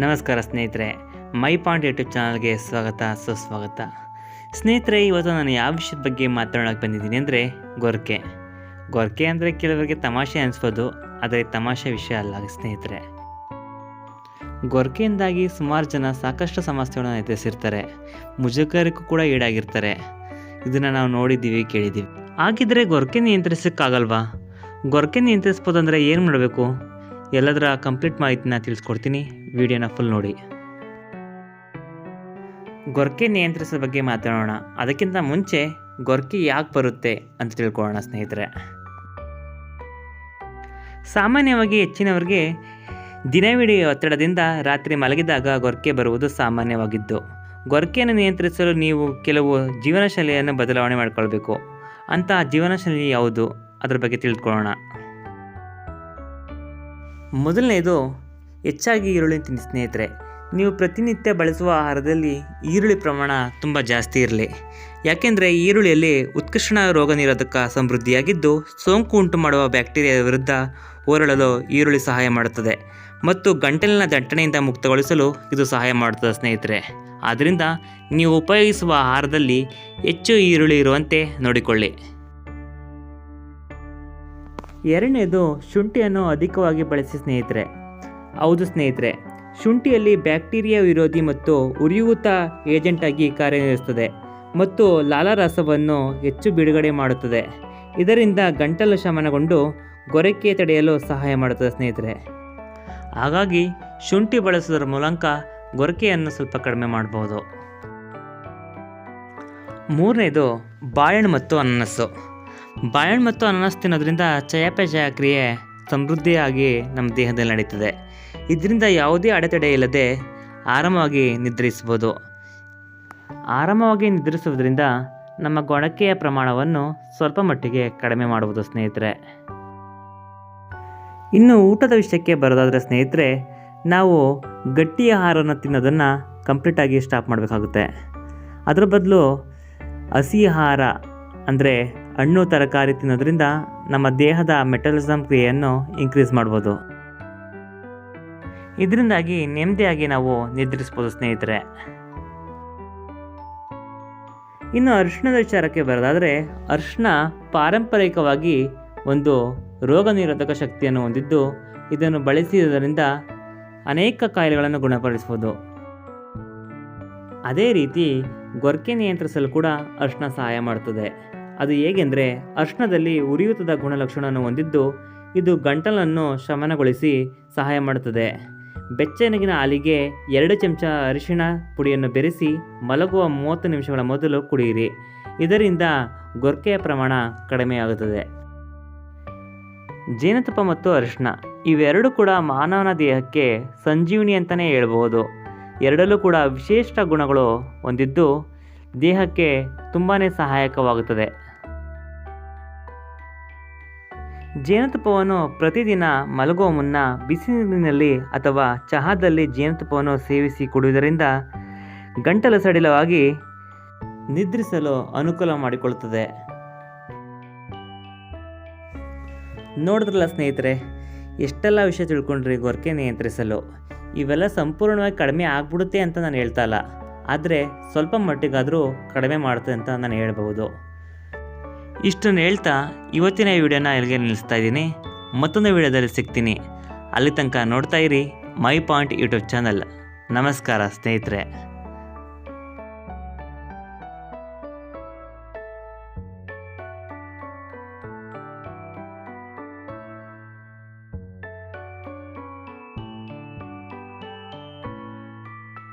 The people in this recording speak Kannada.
ನಮಸ್ಕಾರ ಸ್ನೇಹಿತರೆ, ಮೈ ಪಾಯಿಂಟ್ ಯೂಟ್ಯೂಬ್ ಚಾನಲ್ಗೆ ಸ್ವಾಗತ, ಸುಸ್ವಾಗತ. ಸ್ನೇಹಿತರೆ, ಇವತ್ತು ನಾನು ಯಾವ ವಿಷಯದ ಬಗ್ಗೆ ಮಾತಾಡೋಕೆ ಬಂದಿದ್ದೀನಿ ಅಂದರೆ ಗೊರಕೆ. ಗೊರಕೆ ಅಂದರೆ ಕೆಲವರಿಗೆ ತಮಾಷೆ ಅನಿಸ್ಬೋದು, ಆದರೆ ತಮಾಷೆ ವಿಷಯ ಅಲ್ಲ ಸ್ನೇಹಿತರೆ. ಗೊರಕೆಯಿಂದಾಗಿ ಸುಮಾರು ಜನ ಸಾಕಷ್ಟು ಸಮಸ್ಯೆಗಳನ್ನು ಎದುರಿಸಿರ್ತಾರೆ ಮುಜುಗರಕ್ಕೂ ಕೂಡ ಈಡಾಗಿರ್ತಾರೆ. ಇದನ್ನು ನಾವು ನೋಡಿದ್ದೀವಿ, ಕೇಳಿದ್ದೀವಿ. ಹಾಗಿದ್ರೆ ಗೊರಕೆ ನಿಯಂತ್ರಿಸೋಕ್ಕಾಗಲ್ವಾ? ಗೊರಕೆ ನಿಯಂತ್ರಿಸ್ಬೋದು ಅಂದರೆ ಏನು ಮಾಡಬೇಕು? ಎಲ್ಲದರ ಕಂಪ್ಲೀಟ್ ಮಾಹಿತಿನ ತಿಳಿಸ್ಕೊಡ್ತೀನಿ. ವಿಡಿಯೋನ ಫುಲ್ ನೋಡಿ. ಗೊರಕೆ ನಿಯಂತ್ರಿಸೋ ಬಗ್ಗೆ ಮಾತಾಡೋಣ. ಅದಕ್ಕಿಂತ ಮುಂಚೆ ಗೊರಕೆ ಯಾಕೆ ಬರುತ್ತೆ ಅಂತ ತಿಳ್ಕೊಳ್ಳೋಣ ಸ್ನೇಹಿತರೆ. ಸಾಮಾನ್ಯವಾಗಿ ಹೆಚ್ಚಿನವರಿಗೆ ದಿನವಿಡೀ ಒತ್ತಡದಿಂದ ರಾತ್ರಿ ಮಲಗಿದಾಗ ಗೊರಕೆ ಬರುವುದು ಸಾಮಾನ್ಯವಾಗಿದ್ದು. ಗೊರಕೆಯನ್ನು ನಿಯಂತ್ರಿಸಲು ನೀವು ಕೆಲವು ಜೀವನ ಶೈಲಿಯನ್ನು ಬದಲಾವಣೆ ಮಾಡಿಕೊಳ್ಬೇಕು. ಅಂತಹ ಜೀವನ ಶೈಲಿ ಯಾವುದು? ಅದರ ಬಗ್ಗೆ ತಿಳ್ಕೊಳ್ಳೋಣ. ಮೊದಲನೇದು ಹೆಚ್ಚಾಗಿ ಈರುಳ್ಳಿ ತಿನ್ನಿ ಸ್ನೇಹಿತರೆ, ನೀವು ಪ್ರತಿನಿತ್ಯ ಬಳಸುವ ಆಹಾರದಲ್ಲಿ ಈರುಳ್ಳಿ ಪ್ರಮಾಣ ತುಂಬ ಜಾಸ್ತಿ ಇರಲಿ. ಯಾಕೆಂದರೆ ಈರುಳ್ಳಿಯಲ್ಲಿ ಉತ್ಕೃಷ್ಣ ರೋಗ ನಿರೋಧಕ ಸಮೃದ್ಧಿಯಾಗಿದ್ದು ಸೋಂಕು ಉಂಟು ಮಾಡುವ ಬ್ಯಾಕ್ಟೀರಿಯಾ ವಿರುದ್ಧ ಹೋರಾಡಲು ಈರುಳ್ಳಿ ಸಹಾಯ ಮಾಡುತ್ತದೆ ಮತ್ತು ಗಂಟಲಿನ ದಟ್ಟಣೆಯಿಂದ ಮುಕ್ತಗೊಳಿಸಲು ಇದು ಸಹಾಯ ಮಾಡುತ್ತದೆ ಸ್ನೇಹಿತರೆ. ಆದ್ದರಿಂದ ನೀವು ಉಪಯೋಗಿಸುವ ಆಹಾರದಲ್ಲಿ ಹೆಚ್ಚು ಈರುಳ್ಳಿ ಇರುವಂತೆ ನೋಡಿಕೊಳ್ಳಿ. ಎರಡನೇದು ಶುಂಠಿಯನ್ನು ಅಧಿಕವಾಗಿ ಬಳಸಿ ಸ್ನೇಹಿತರೆ. ಹೌದು ಸ್ನೇಹಿತರೆ, ಶುಂಠಿಯಲ್ಲಿ ಬ್ಯಾಕ್ಟೀರಿಯಾ ವಿರೋಧಿ ಮತ್ತು ಉರಿಯೂತ ಏಜೆಂಟ್ ಆಗಿ ಕಾರ್ಯನಿರ್ವಹಿಸುತ್ತದೆ ಮತ್ತು ಲಾಲಾರಸವನ್ನು ಹೆಚ್ಚು ಬಿಡುಗಡೆ ಮಾಡುತ್ತದೆ. ಇದರಿಂದ ಗಂಟಲು ಶಮನಗೊಂಡು ಗೊರಕೆ ತಡೆಯಲು ಸಹಾಯ ಮಾಡುತ್ತದೆ ಸ್ನೇಹಿತರೆ. ಹಾಗಾಗಿ ಶುಂಠಿ ಬಳಸುವುದರ ಮೂಲಕ ಗೊರಕೆಯನ್ನು ಸ್ವಲ್ಪ ಕಡಿಮೆ ಮಾಡಬಹುದು. ಮೂರನೇದು ಬಾಳೆಹಣ್ಣು ಮತ್ತು ಅನನಸ್ಸು ಬಾಳೆಹಣ್ಣು ಮತ್ತು ಅನಾನಸ್ ತಿನ್ನೋದ್ರಿಂದ ಚಯಾಪಚಯ ಕ್ರಿಯೆ ಸಮೃದ್ಧಿಯಾಗಿ ನಮ್ಮ ದೇಹದಲ್ಲಿ ನಡೀತದೆ. ಇದರಿಂದ ಯಾವುದೇ ಅಡೆತಡೆ ಇಲ್ಲದೆ ಆರಾಮವಾಗಿ ನಿದ್ರಿಸ್ಬೋದು ಆರಾಮವಾಗಿ ನಿದ್ರಿಸುವುದರಿಂದ ನಮ್ಮ ಗೊಣಕೆಯ ಪ್ರಮಾಣವನ್ನು ಸ್ವಲ್ಪ ಮಟ್ಟಿಗೆ ಕಡಿಮೆ ಮಾಡುವುದು ಸ್ನೇಹಿತರೆ. ಇನ್ನು ಊಟದ ವಿಷಯಕ್ಕೆ ಬರೋದಾದರೆ ಸ್ನೇಹಿತರೆ, ನಾವು ಗಟ್ಟಿ ಆಹಾರವನ್ನು ತಿನ್ನೋದನ್ನು ಕಂಪ್ಲೀಟಾಗಿ ಸ್ಟಾಪ್ ಮಾಡಬೇಕಾಗುತ್ತೆ. ಅದರ ಬದಲು ಹಸಿ ಆಹಾರ ಅಂದರೆ ಹಣ್ಣು ತರಕಾರಿ ತಿನ್ನೋದ್ರಿಂದ ನಮ್ಮ ದೇಹದ ಮೆಟಲಿಸಮ್ ಕ್ರಿಯೆಯನ್ನು ಇನ್ಕ್ರೀಸ್ ಮಾಡ್ಬೋದು. ಇದರಿಂದಾಗಿ ನೆಮ್ಮದಿಯಾಗಿ ನಾವು ನಿದ್ರಿಸ್ಬೋದು ಸ್ನೇಹಿತರೆ. ಇನ್ನು ಅರಿಶಿಣದ ವಿಚಾರಕ್ಕೆ ಬರೋದಾದರೆ, ಅರಿಶಿಣ ಪಾರಂಪರಿಕವಾಗಿ ಒಂದು ರೋಗ ನಿರೋಧಕ ಶಕ್ತಿಯನ್ನು ಹೊಂದಿದ್ದು, ಇದನ್ನು ಬಳಸುವುದರಿಂದ ಅನೇಕ ಕಾಯಿಲೆಗಳನ್ನು ಗುಣಪಡಿಸ್ಬೋದು. ಅದೇ ರೀತಿ, ಗೊರಕೆ ನಿಯಂತ್ರಿಸಲು ಕೂಡ ಅರಿಶಿಣ ಸಹಾಯ ಮಾಡುತ್ತದೆ ಅದು ಹೇಗೆಂದರೆ ಅರ್ಶನದಲ್ಲಿ ಉರಿಯೂತದ ಗುಣಲಕ್ಷಣವನ್ನು ಹೊಂದಿದ್ದು ಇದು ಗಂಟಲನ್ನು ಶಮನಗೊಳಿಸಿ ಸಹಾಯ ಮಾಡುತ್ತದೆ. ಬೆಚ್ಚನೆಗಿನ ಹಾಲಿಗೆ ಎರಡು ಚಮಚ ಅರಿಶಿಣ ಪುಡಿಯನ್ನು ಬೆರೆಸಿ ಮಲಗುವ ಮೂವತ್ತು ನಿಮಿಷಗಳ ಮೊದಲು ಕುಡಿಯಿರಿ. ಇದರಿಂದ ಗೊರ್ಕೆಯ ಪ್ರಮಾಣ ಕಡಿಮೆಯಾಗುತ್ತದೆ. ಜೇನುತುಪ್ಪ ಮತ್ತು ಅರಿಶಿಣ ಇವೆರಡೂ ಕೂಡ ಮಾನವನ ದೇಹಕ್ಕೆ ಸಂಜೀವನಿ ಅಂತಲೇ ಹೇಳ್ಬೋದು ಎರಡಲ್ಲೂ ಕೂಡ ವಿಶಿಷ್ಟ ಗುಣಗಳು ಹೊಂದಿದ್ದು ದೇಹಕ್ಕೆ ತುಂಬಾ ಸಹಾಯಕವಾಗುತ್ತದೆ. ಜೇನುತುಪ್ಪವನ್ನು ಪ್ರತಿದಿನ ಮಲಗುವ ಮುನ್ನ ಬಿಸಿ ನೀರಿನಲ್ಲಿ ಅಥವಾ ಚಹಾದಲ್ಲಿ ಜೇನುತುಪ್ಪವನ್ನು ಸೇವಿಸಿ ಕುಡಿಯುವುದರಿಂದ ಗಂಟಲು ಸಡಿಲವಾಗಿ ನಿದ್ರಿಸಲು ಅನುಕೂಲ ಮಾಡಿಕೊಳ್ಳುತ್ತದೆ ನೋಡಿದ್ರಲ್ಲ ಸ್ನೇಹಿತರೆ, ಎಷ್ಟೆಲ್ಲ ವಿಷಯ ತಿಳ್ಕೊಂಡ್ರಿ ಗೊರಕೆ ನಿಯಂತ್ರಿಸಲು? ಇವೆಲ್ಲ ಸಂಪೂರ್ಣವಾಗಿ ಕಡಿಮೆ ಆಗ್ಬಿಡುತ್ತೆ ಅಂತ ನಾನು ಹೇಳ್ತಾ ಇಲ್ಲ. ಆದರೆ ಸ್ವಲ್ಪ ಮಟ್ಟಿಗಾದರೂ ಕಡಿಮೆ ಮಾಡುತ್ತೆ ಅಂತ ನಾನು ಹೇಳ್ಬೋದು ಇಷ್ಟನ್ನು ಹೇಳ್ತಾ ಇವತ್ತಿನ ವಿಡಿಯೋನ ಇಲ್ಲಿಗೆ ನಿಲ್ಲಿಸ್ತಾ ಇದ್ದೀನಿ. ಮತ್ತೊಂದು ವಿಡಿಯೋದಲ್ಲಿ ಸಿಗ್ತೀನಿ. ಅಲ್ಲಿ ತನಕ ನೋಡ್ತಾ ಇರಿ ಮೈ ಪಾಯಿಂಟ್ ಯೂಟ್ಯೂಬ್ ಚಾನಲ್. ನಮಸ್ಕಾರ ಸ್ನೇಹಿತರೆ.